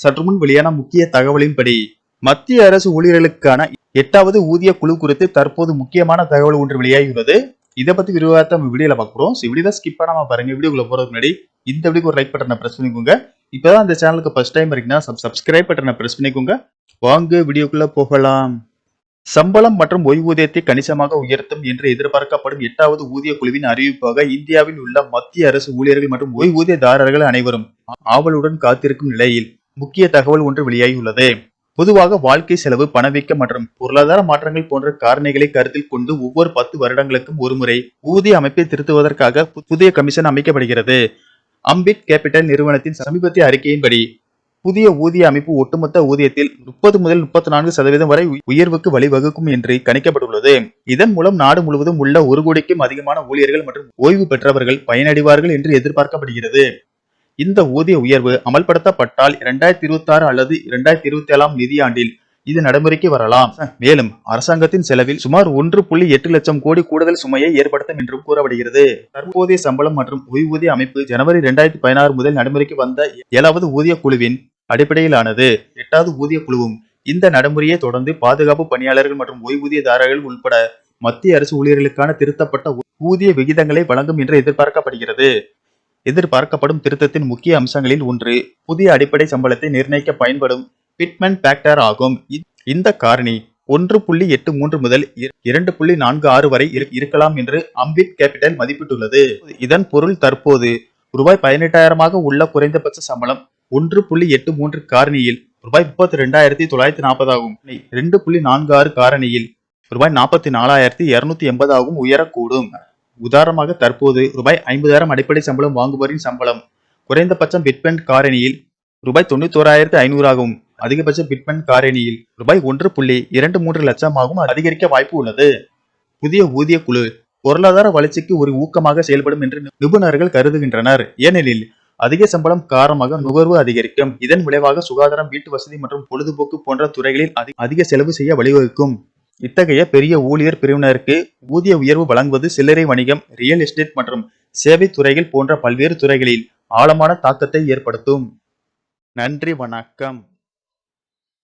சற்றுமுன் வெளியான முக்கிய தகவலின்படி மத்திய அரசு ஊழியர்களுக்கான எட்டாவது ஊதிய குழு குறித்து தற்போது முக்கியமான தகவல் ஒன்று வெளியாகியுள்ளது. இதை பத்தி விரிவாக நம்ம வீடியோல பாக்குறோம் ஸோ வீடியோ ஸ்கிப் பண்ணாம பாருங்க. வீடியோக்குள்ள போறதுக்கு முன்னாடி இந்த வீடியோக்கு ஒரு லைக் பட்டனை பிரஸ் பண்ணிக்கோங்க. இப்பதான் இந்த சேனலுக்கு ஃபர்ஸ்ட் டைம் இருக்கீங்கன்னா சப்ஸ்கிரைப் பட்டனை பிரஸ் பண்ணிக்கோங்க. வாங்க வீடியோக்குள்ள போகலாம். சம்பளம் மற்றும் ஓய்வூதியத்தை கணிசமாக உயர்த்தும் என்று எதிர்பார்க்கப்படும் எட்டாவது ஊதிய குழுவின் அறிவிப்பாக இந்தியாவில் உள்ள மத்திய அரசு ஊழியர்கள் மற்றும் ஓய்வூதியதாரர்கள் அனைவரும் ஆவலுடன் காத்திருக்கும் நிலையில் முக்கிய தகவல் ஒன்று வெளியாகியுள்ளது. பொதுவாக வாழ்க்கை செலவு பணவீக்கம் மற்றும் பொருளாதார மாற்றங்கள் போன்ற காரணிகளை கருத்தில் கொண்டு ஒவ்வொரு பத்து வருடங்களுக்கும் ஒருமுறை ஊதிய அமைப்பை திருத்துவதற்காக புதிய கமிஷன் அமைக்கப்படுகிறது. அம்பிட் கேபிட்டல் நிறுவனத்தின் சமீபத்திய அறிக்கையின்படி புதிய ஊதிய அமைப்பு ஒட்டுமொத்த ஊதியத்தில் முப்பது முதல் முப்பத்தி நான்கு சதவீதம் வரை உயர்வுக்கு வழிவகுக்கும் என்று கணிக்கப்பட்டுள்ளது. இதன் மூலம் நாடு முழுவதும் உள்ள ஒரு கோடிக்கும் அதிகமான ஊழியர்கள் மற்றும் ஓய்வு பெற்றவர்கள் பயனடைவார்கள் என்று எதிர்பார்க்கப்படுகிறது. இந்த ஊதிய உயர்வு அமல்படுத்தப்பட்டால் இரண்டாயிரத்தி இருபத்தி ஆறு அல்லது இரண்டாயிரத்தி இருபத்தி ஏழாம் நிதியாண்டில் இது நடைமுறைக்கு வரலாம். மேலும் அரசாங்கத்தின் செலவில் சுமார் ஒன்று புள்ளி எட்டு லட்சம் கோடி கூடுதல் சுமையை ஏற்படுத்தும் என்றும் கூறப்படுகிறது. தற்போதைய சம்பளம் மற்றும் ஓய்வூதிய அமைப்பு ஜனவரி இரண்டாயிரத்தி பதினாறு முதல் நடைமுறைக்கு வந்த ஏழாவது ஊதிய குழுவின் அடிப்படையிலானது. எட்டாவது ஊதிய குழுவும் இந்த நடைமுறையை தொடர்ந்து பாதுகாப்பு பணியாளர்கள் மற்றும் ஓய்வூதியதாரர்கள் உட்பட மத்திய அரசு ஊழியர்களுக்கான திருத்தப்பட்ட ஊதிய விகிதங்களை வழங்கும் என்று எதிர்பார்க்கப்படுகிறது. எதிர்பார்க்கப்படும் திருத்தத்தின் முக்கிய அம்சங்களில் ஒன்று புதிய அடிப்படை சம்பளத்தை நிர்ணயிக்க பயன்படும் பிட்மென்ட் ஃபேக்டர் ஆகும். இந்த காரணி ஒன்று புள்ளி எட்டு மூன்று முதல் இரண்டு புள்ளி நான்கு ஆறு வரை இரு- இருக்கலாம் என்று அம்பிட் கேபிட்டல் மதிப்பிட்டுள்ளது. இதன் பொருள் தற்போது ரூபாய் பதினெட்டாயிரமாக உள்ள குறைந்தபட்ச சம்பளம் ஒன்று புள்ளி எட்டு மூன்று காரணியில் ரூபாய் முப்பத்தி ரெண்டாயிரத்தி தொள்ளாயிரத்தி நாற்பதாகும் ரெண்டு புள்ளி நான்கு ஆறு காரணியில் ரூபாய் நாற்பத்தி நாலாயிரத்தி இருநூத்தி எண்பதாகவும் உயரக்கூடும். உதாரணமாக தற்போது ரூபாய் ஐம்பதாயிரம் அடிப்படை சம்பளம் வாங்குவோரின் சம்பளம் குறைந்தபட்சம் பிட்பென்ட் காரணியில் ரூபாய் தொண்ணூத்தோராயிரத்து ஐநூறாகவும் அதிகபட்ச பிட்பென்ட் காரணியில் ரூபாய் ஒன்று புள்ளி இரண்டு மூன்று லட்சமாகவும் அதிகரிக்க வாய்ப்பு உள்ளது. புதிய ஊதிய குழு பொருளாதார வளர்ச்சிக்கு ஒரு ஊக்கமாக செயல்படும் என்று நிபுணர்கள் கருதுகின்றனர். ஏனெனில் அதிக சம்பளம் காரணமாக நுகர்வு அதிகரிக்கும். இதன் விளைவாக சுகாதாரம் வீட்டு வசதி மற்றும் பொழுதுபோக்கு போன்ற துறைகளில் அதி- அதிக செலவு செய்ய வழிவகுக்கும். இத்தகைய பெரிய ஊழியர் பிரிவினருக்கு ஊதிய உயர்வு வழங்குவது சில்லறை வணிகம் ரியல் எஸ்டேட் மற்றும் சேவை துறைகள் போன்ற பல்வேறு துறைகளில் ஆழமான தாக்கத்தை ஏற்படுத்தும். நன்றி வணக்கம்.